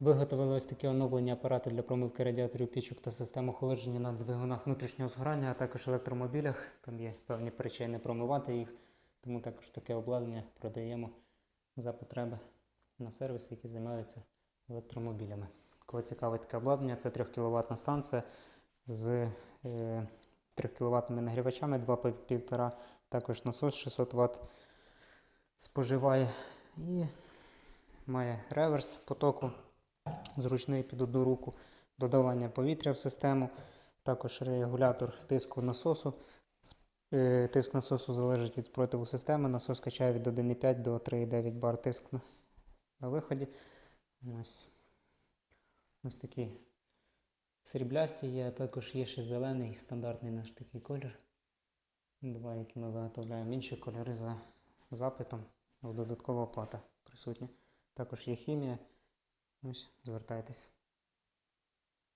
Виготовили ось такі оновлені апарати для промивки радіаторів пічок та систем охолодження на двигунах внутрішнього згорання, а також електромобілях. Там є певні причини промивати їх, тому також таке обладнання продаємо за потреби на сервіси, які займаються електромобілями. Кого цікавить таке обладнання, це 3 кВт станція з е, 3 кВт нагрівачами 2,5, також насос 600 Вт споживає і має реверс потоку зручний під одну руку, додавання повітря в систему, також регулятор тиску насосу. Е, Тиск насосу залежить від спротиву системи. Насос качає від 1,5 до 3,9 бар тиск на, на виході. Ось. Ось такі сріблясті є, а також є ще зелений, стандартний наш такий колір. Два, які ми виготовляємо. Інші кольори за запитом, додаткова оплата присутня. Також є хімія. Ось, звертайтесь.